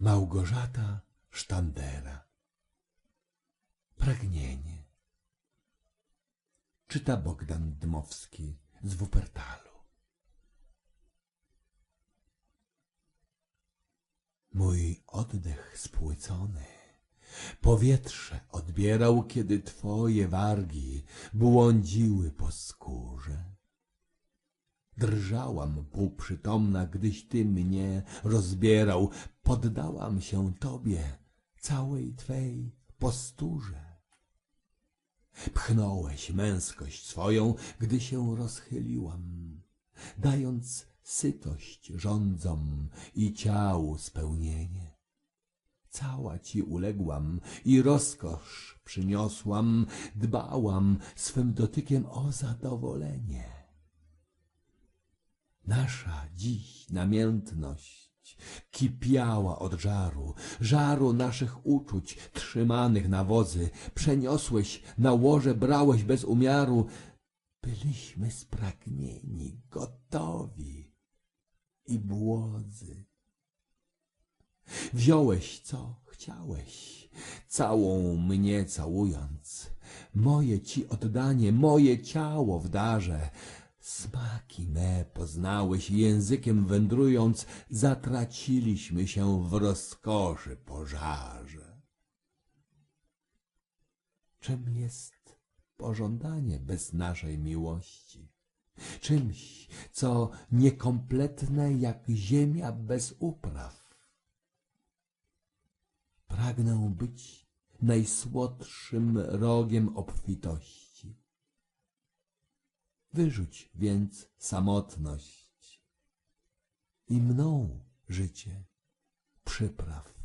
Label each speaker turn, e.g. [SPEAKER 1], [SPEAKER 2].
[SPEAKER 1] Małgorzata Sztandera. Pragnienie. Czyta Bogdan Dmowski z Wuppertalu. Mój oddech spłycony. Powietrze odbierał, kiedy twoje wargi błądziły po skórze. Drżałam półprzytomna, gdyś ty mnie rozbierał, poddałam się tobie, całej twej posturze. Pchnąłeś męskość swoją, gdy się rozchyliłam, dając sytość rządzom i ciału spełnienie. Cała ci uległam i rozkosz przyniosłam, dbałam swym dotykiem o zadowolenie. Nasza dziś namiętność kipiała od żaru, żaru naszych uczuć trzymanych na wozy, przeniosłeś na łoże, brałeś bez umiaru. Byliśmy spragnieni, gotowi i błodzy. Wziąłeś co chciałeś, całą mnie całując. Moje ci oddanie, moje ciało w darze. Smaki me poznałeś, językiem wędrując, zatraciliśmy się w rozkoszy pożarze. Czym jest pożądanie bez naszej miłości? Czymś, co niekompletne jak ziemia bez upraw. Pragnę być najsłodszym rogiem obfitości. Wyrzuć więc samotność i mną życie przypraw.